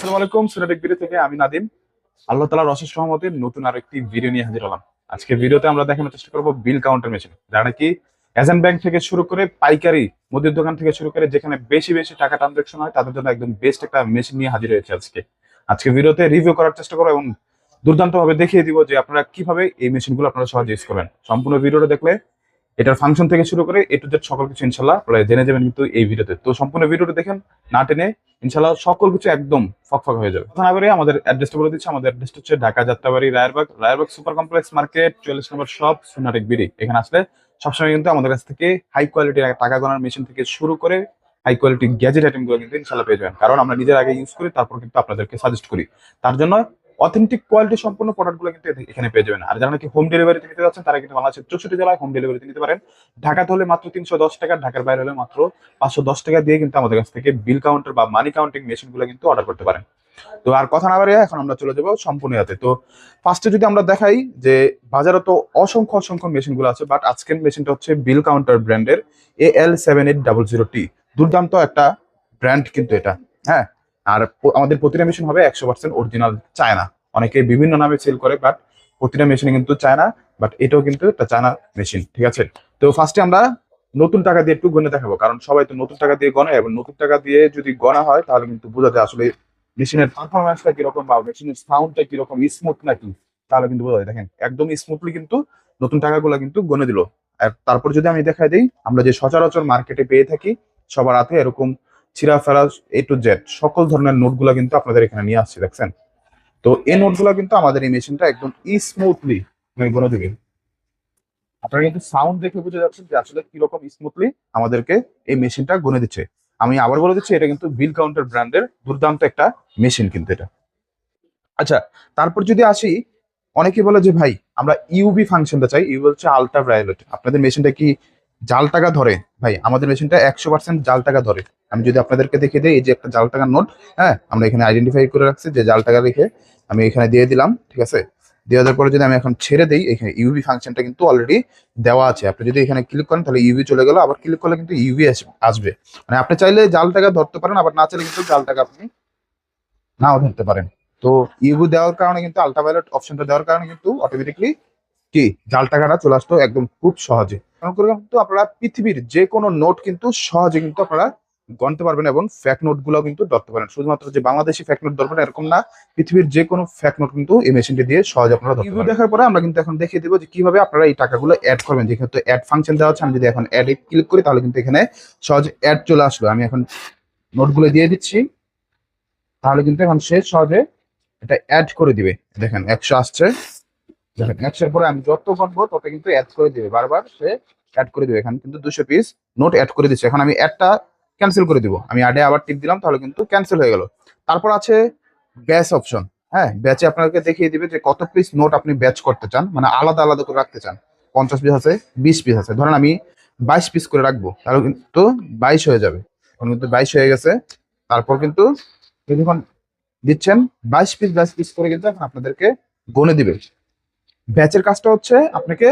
আসসালামু আলাইকুম থেকে আমি নাদিম। আল্লাহ তালার অশেষ নতুন আর একটি ভিডিও নিয়ে হাজির হলাম। আজকে ভিডিওতে আমরা দেখানোর চেষ্টা করব বিল কাউন্টার মেশিন। যারা নাকি এজেন্ট ব্যাংক থেকে শুরু করে পাইকারি মুদির দোকান থেকে শুরু করে যেখানে বেশি বেশি টাকা ট্রানজাকশন হয়, তাদের জন্য একদম বেস্ট একটা মেশিন নিয়ে হাজির হয়েছে আজকে। আজকে ভিডিওতে রিভিউ করার চেষ্টা করব এবং দুর্দান্ত ভাবে দেখিয়ে দিব যে আপনারা কীভাবে এই মেশিনগুলো আপনারা সহজে ইউজ করবেন। সম্পূর্ণ ভিডিওটা দেখলে এটার ফাংশন থেকে শুরু করে এ টু জেড সকল কিছু ইনশাল্লাহ আপনারা জেনে যাবেন কিন্তু এই ভিডিওতে। তো সম্পূর্ণ ভিডিওটা দেখেন, না টেনে ইনশাল্লাহ সকল কিছু একদম ফকফক হয়ে যাবে। কথা না বলে আমাদের অ্যাড্রেসটা বলে দিচ্ছি, আমাদের অ্যাড্রেসটা হচ্ছে Dhaka Jatrabari, Rayerbag. Rayerbag super complex market চল্লিশ নম্বর শপ সোনাটেক বিডি। এখানে আসলে সবসময় কিন্তু আমাদের কাছ থেকে হাই কোয়ালিটির টাকা গোনার মেশিন থেকে শুরু করে হাই কোয়ালিটি গ্যাজেট আইটেমগুলো কিন্তু ইনশাল্লাহ পেয়ে যাবেন। কারণ আমরা নিজের আগে ইউজ করি, তারপর কিন্তু আপনাদেরকে সাজেস্ট করি। তার জন্য অথেন্টিক কোয়ালিটি সম্পূর্ণ প্রোডাক্টগুলো কিন্তু এখানে পেয়ে যাবেন। আর যারা নাকি হোম ডেলিভারিতে নিতে যাচ্ছেন, তারা কিন্তু বাংলাদেশের চৌষট্টি জেলায় হোম ডেলিভারিতে নিতে পারেন। ঢাকাতে হলে মাত্র তিনশো দশ টাকা, ঢাকার বাইরে হলে মাত্র পাঁচশো দশ টাকা দিয়ে কিন্তু আমাদের কাছ থেকে বিল কাউন্টার বা মানি কাউন্টিং মেশিনগুলো কিন্তু অর্ডার করতে পারেন। তো আর কথা না এখন আমরা চলে যাব সম্পূর্ণ হাতে তো ফার্স্টে যদি আমরা দেখাই যে বাজারে তো অসংখ্য অসংখ্য মেশিনগুলো আছে বাট আজকের মেশিনটা হচ্ছে বিল কাউন্টার ব্র্যান্ডের A L seven eight double zero T দুর্দান্ত একটা ব্র্যান্ড কিন্তু এটা। হ্যাঁ আর আমাদের প্রতিটা মেশিন হবে একশো পার্সেন্ট অরিজিনাল চায়না অনেকে বিভিন্ন নামে সেল করে বাট প্রতিটা মেশিনে কিন্তু চায়না বাট এটাও কিন্তু একটা চায়না মেশিন ঠিক আছে? তো ফার্স্টে আমরা নতুন টাকা দিয়ে একটু গণে দেখাবো, কারণ সবাই তো নতুন টাকা দিয়ে গণে এবং নতুন টাকা দিয়ে যদি গণা হয়, তাহলে কিন্তু বোঝা যায় আসলে মেশিনের পারফরমেন্সটা কীরকম বা মেশিনের সাউন্ডটা কীরকম স্মুথ নাকি, তাহলে কিন্তু বোঝা যায়। দেখেন, একদম স্মুথলি কিন্তু নতুন টাকাগুলো কিন্তু গণে দিল। আর তারপর যদি আমি দেখাই দিই, আমরা যে সচরাচর মার্কেটে পেয়ে থাকি, সবার হাতে এরকম ছিঁড়া ফেরা এ টু জেড সকল ধরনের নোটগুলো কিন্তু আপনাদের এখানে নিয়ে আসছে, দেখছেন? তো এই নোটগুলো কিন্তু আমাদের এই মেশিনটা একদম স্মুথলি গনে দিবে। আপনারা কিন্তু সাউন্ড দেখে বুঝে যাচ্ছেন যে আসলে কীরকম স্মুথলি আমাদেরকে এই মেশিনটা গনে দিচ্ছে। আমি আবার বলে দিচ্ছি, এটা কিন্তু বিল কাউন্টার ব্র্যান্ডের দুর্দান্ত একটা মেশিন কিন্তু এটা। আচ্ছা তারপর যদি আসি অনেকে বলে যে ভাই, আমরা ইউবি ফাংশনটা চাই ইউ হচ্ছে আলট্রা ভায়োলেট আপনাদের মেশিনটা কি জাল টাকা ধরে, ভাই, আমাদের মেশিনটা একশো পার্সেন্ট জাল টাকা ধরে। আমি যদি আপনাদেরকে দেখে দিই, এই যে একটা জাল টাকার নোট হ্যাঁ আমরা এখানে আইডেন্টিফাই করে রাখছি যে জাল টাকা রেখে আমি এখানে দিয়ে দিলাম, ঠিক আছে? দিয়ে দেওয়ার পরে যদি আমি এখন ছেড়ে দিই, এখানে ইউবি ফাংশনটা কিন্তু অলরেডি দেওয়া আছে। আপনি যদি এখানে ক্লিক করেন, তাহলে ইউবি চলে গেল, আবার ক্লিক করলে কিন্তু ইউবি আসবে। মানে আপনি চাইলে জাল টাকা ধরতে পারেন, আবার না চাইলে কিন্তু জাল টাকা আপনি নাও ধরতে পারেন। তো ইউবি দেওয়ার কারণে কিন্তু আলট্রাভায়োলেট অপশনটা দেওয়ার কারণে কিন্তু অটোমেটিকলি কি? জাল টাকাটা চলে আসতো একদম খুব সহজে। কারণ করে কিন্তু আপনারা পৃথিবীর যে কোনো নোট কিন্তু সহজে কিন্তু আপনারা গণতে পারবেন এবং ফ্যাক নোটগুলো কিন্তু ধরতে পারেন শুধুমাত্র যে বাংলাদেশি ফ্যাক নোট ধরবেন এরকম না পৃথিবীর যে কোনো ফ্যাক নোট কিন্তু এই মেশিনটি দিয়ে সহজে আপনারা ধরতে পারবেন। দেখার পরে আমরা কিন্তু এখন দেখিয়ে দেবো যে কীভাবে আপনারা এই টাকাগুলো অ্যাড করবেন। যেহেতু অ্যাড ফাংশন দেওয়া আছে আমি যদি এখন অ্যাড ক্লিক করি তাহলে কিন্তু এখানে সহজে অ্যাড চলে আসলো। আমি এখন নোটগুলো দিয়ে দিচ্ছি। তাহলে কিন্তু এখন সে সহজে এটা অ্যাড করে দিবে। দেখেন একশো আসছে। একশোর পরে আমি যত গণবো তত কিন্তু অ্যাড করে দিবে। বারবার সে অ্যাড করে দিবে। এখানে কিন্তু দুশো পিস নোট অ্যাড করে দিচ্ছে। এখন আমি অ্যাডটা ক্যান্সেল করে দিব। আমি অ্যাডে আবার টিপ দিলাম, তাহলে কিন্তু ক্যান্সেল হয়ে গেল। তারপর আছে ব্যাচ অপশন হ্যাঁ ব্যাচে আপনাকে দেখিয়ে দিবে যে কত পিস নোট আপনি ব্যাচ করতে চান। মানে আলাদা আলাদা করে রাখতে চান। পঞ্চাশ পিস আছে, বিশ পিস আছে। ধরেন আমি বাইশ পিস করে রাখব, তাহলে কিন্তু বাইশ হয়ে যাবে। এখন কিন্তু বাইশ হয়ে গেছে। তারপর কিন্তু যখন দিচ্ছেন, বাইশ পিস বাইশ পিস করে কিন্তু আপনাদেরকে গনে দিবে। ব্যাচের কাজটা হচ্ছে আপনাকে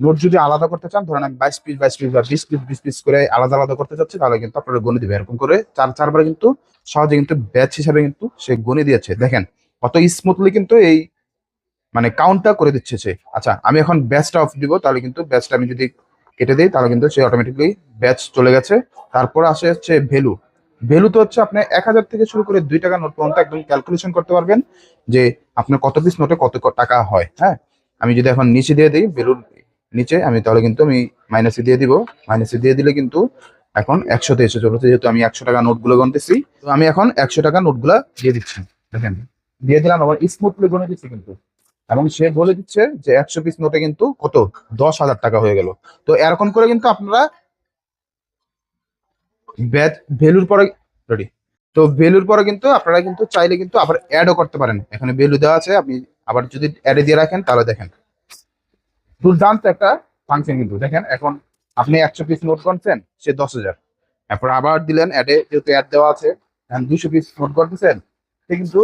নোট যদি আলাদা করতে চান, ধরেন বাইশ পিস বাইশ পিস বা বিশ পিস বিশ পিস করে আলাদা আলাদা করতে চাচ্ছে, তাহলে কিন্তু আপনারা গনে দিবে এরকম করে চার, চারবার কিন্তু সহজে কিন্তু ব্যাচ হিসাবে কিন্তু সে গনে দিয়েছে। দেখেন কত স্মুথলি কিন্তু এই মানে কাউন্টটা করে দিচ্ছে সে। আচ্ছা আমি এখন ব্যাচটা অফ দিব, তাহলে কিন্তু ব্যাচটা আমি যদি কেটে দিই, তাহলে কিন্তু সে অটোমেটিকলি ব্যাচ চলে গেছে। তারপর আসে হচ্ছে ভ্যালু ভ্যালু তো হচ্ছে আপনি এক হাজার থেকে শুরু করে দুই টাকা নোট পর্যন্ত একদম ক্যালকুলেশন করতে পারবেন যে আপনার কত পিস নোটে কত টাকা হয় হ্যাঁ? আমি যদি এখন নিচে দিয়ে দিই ভ্যালুর নিচে, আমি তাহলে কিন্তু আমি মাইনাসে দিয়ে দিব। মাইনাসে দিয়ে দিলে কিন্তু এখন একশোতে এসে চলেছে। যেহেতু আমি একশো টাকা নোটগুলো গণতেছি তো আমি এখন একশো টাকা নোটগুলো দিয়ে দিচ্ছি। দেখেন, দিয়ে দিলাম আবার স্মুথলি গনে দিচ্ছি কিন্তু। এবং সে বলে দিচ্ছে যে একশো পিস নোটে কিন্তু কত? দশ হাজার টাকা হয়ে গেল। তো এরকম করে কিন্তু আপনারা ভ্যালুর পরে রেডি তো ভ্যালুর পরে কিন্তু আপনারা কিন্তু চাইলে কিন্তু আবার অ্যাডও করতে পারেন। এখানে ভ্যালু দেওয়া আছে, আপনি আবার যদি অ্যাডে দিয়ে রাখেন, তাহলে দেখেন। দুর্দান্ত একটা ফাংশন কিন্তু। দেখেন, এখন আপনি একশো পিস নোট করছেন, সে দশ হাজার। তারপর আবার দিলেন অ্যাডে যেহেতু অ্যাড দেওয়া আছে দুশো পিস নোট করতেছেন, সে কিন্তু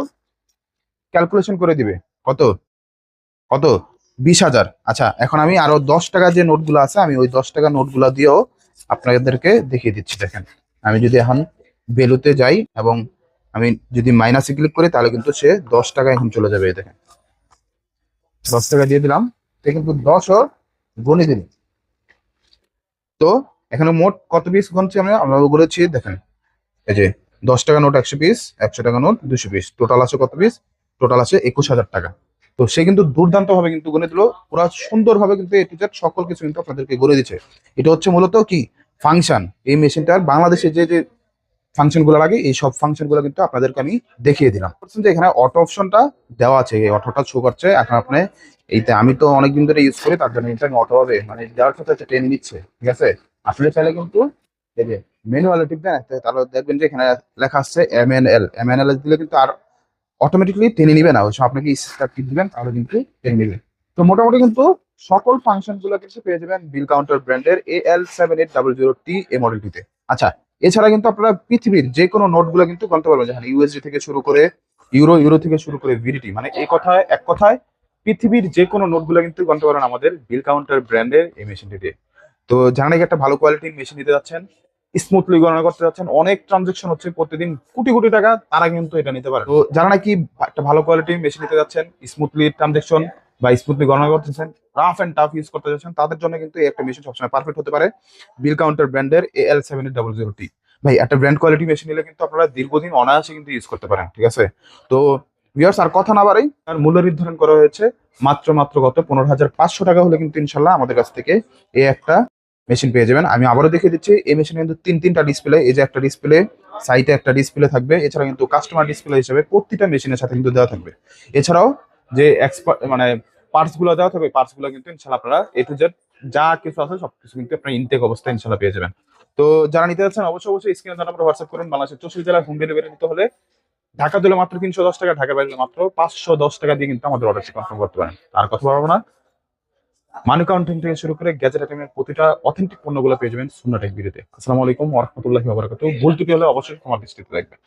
ক্যালকুলেশন করে দিবে। কত? কত? বিশ হাজার। আচ্ছা এখন আমি আরও দশ টাকা যে নোটগুলো আছে, আমি ওই দশ টাকা নোটগুলো দিয়েও আপনাদেরকে দেখিয়ে দিচ্ছি, দেখেন। আমি যদি এখন ভ্যালুতে যাই এবং আমি যদি মাইনাসে ক্লিক করি, তাহলে কিন্তু সে দশ টাকা এখন চলে যাবে, দেখেন। দশ টাকা দিয়ে দিলাম। সে কিন্তু দশ দশও গণে দিল তো এখানে মোট কত পিস গণছি আমরা? আমরা বলেছি, দেখেন, এই যে দশ টাকা নোট একশো পিস একশো টাকা নোট দুশো পিস টোটাল আছে কত পিস টোটাল আছে একুশ হাজার টাকা। তো সে কিন্তু দুর্দান্ত ভাবে কিন্তু গণে দিল। পুরা সুন্দর ভাবে কিন্তু এ টু সকল কিছু কিন্তু আপনাদেরকে গড়ে দিচ্ছে। এটা হচ্ছে মূলত কি? ফাংশন এই মেশিনটার বাংলাদেশে যে যে ফাংশনগুলো লাগে এই সব ফাংশনগুলো কিন্তু আপনাদেরকে আমি দেখিয়ে দিলাম। যে এখানে অটো অপশনটা দেওয়া আছে, এই অটোটা শো করছে। এখন আপনি এইতে আমি তো অনেকদিন ধরে ইউজ করি, তার জন্য এটা অটো হবে। মানে দেওয়ার সাথে সাথে টেনে নিচ্ছে, ঠিক আছে? আসলে চাইলে কিন্তু এই যে ম্যানুয়ালে টিপবেন তাহলে দেখবেন যে এখানে লেখা আসছে M N L M N L দিলে কিন্তু আর অটোমেটিকলি টেনে নিবে না। ওই সময় আপনাকে স্টার্ট টিপ দিবেন, তাহলে কিন্তু টেনে নিবে। তো মোটামুটি কিন্তু সকল ফাংশনগুলো কিন্তু পেয়ে যাবেন বিল কাউন্টার ব্র্যান্ডের A L seven eight double zero T এই মডেলটিতে আচ্ছা এছাড়া কিন্তু আপনারা পৃথিবীর যে কোনো নোটগুলো কিন্তু গণতে পারবেন যেখানে ইউএসডি থেকে শুরু করে ইউরো ইউরো থেকে শুরু করে ভিডিটি মানে এই কথায়, এক কথায় পৃথিবীর যে কোনো নোটগুলো কিন্তু গণতে পারেন আমাদের বিল কাউন্টার ব্র্যান্ডের এই মেশিনটিতে। তো যারা নাকি একটা ভালো কোয়ালিটির মেশিন নিতে যাচ্ছেন স্মুথলি গণনা করতে যাচ্ছেন, অনেক ট্রানজেকশন হচ্ছে প্রতিদিন কোটি কোটি টাকা তারা কিন্তু এটা নিতে পারে তো যারা নাকি একটা ভালো কোয়ালিটির মেশিন নিতে যাচ্ছেন স্মুথলি ট্রানজেকশন বা স্মুথলি গণনা করতেছেন রাফ এন্ড টাফ ইউজ করতে যাচ্ছেন তাদের জন্য কিন্তু একটা মেশিন সবসময় পারফেক্ট হতে পারে। বিল কাউন্টার ব্র্যান্ডের A L seven double zero T ভাই, একটা ব্র্যান্ড কোয়ালিটি মেশিন নিলে কিন্তু আপনারা দীর্ঘদিন অনায়াসে কিন্তু ইউজ করতে পারেন, ঠিক আছে? তো ভিউয়ার্স আর কথা না বাড়াই আর মূল্য নির্ধারণ করা হয়েছে মাত্র মাত্র গত পনেরো হাজার পাঁচশো টাকা হলে কিন্তু ইনশাল্লাহ আমাদের কাছ থেকে এ একটা মেশিন পেয়ে যাবেন। আমি আবারও দেখিয়ে দিচ্ছি এই মেশিনে কিন্তু তিন, তিনটা ডিসপ্লে এই যে একটা ডিসপ্লে সাইটে একটা ডিসপ্লে থাকবে। এছাড়া কিন্তু কাস্টমার ডিসপ্লে হিসেবে প্রতিটা মেশিনের সাথে কিন্তু দেওয়া থাকবে। এছাড়াও যে এক্সপার্ট মানে পার্টসগুলো দেওয়া থাকবে পার্টসগুলো কিন্তু ইনশাল্লাহ আপনারা এ টু জেড যা কিছু আছে সবকিছু কিন্তু আপনার ইনটেক অবস্থায় ইনশাল্লাহ পেয়ে যাবেন। তো যারা নিতে যাচ্ছেন, অবশ্যই অবশ্যই স্ক্রিনে নাম্বার হোয়াটসঅ্যাপ করুন, বাংলাদেশের চৌষট্টি জেলায় হোম ডেলিভারি নিতে হলে ঢাকা দিলে মাত্র তিনশো দশ টাকা ঢাকার বাইরে মাত্র পাঁচশো দশ টাকা দিয়ে কিন্তু আমাদের অর্ডারটি কনফার্ম করতে পারেন। আর কথা বলব না। মানি কাউন্টিং থেকে শুরু করে গ্যাজেট আইটেমের প্রতিটা অথেন্টিক পণ্যগুলো পেয়ে যাবেন সুন্না টেক ভিডিওতে আসসালামু আলাইকুম ওয়া রাহমাতুল্লাহি ওয়া বারাকাতুহু। ভুল ত্রুটি হলে অবশ্যই তোমার দৃষ্টিতে রাখবেন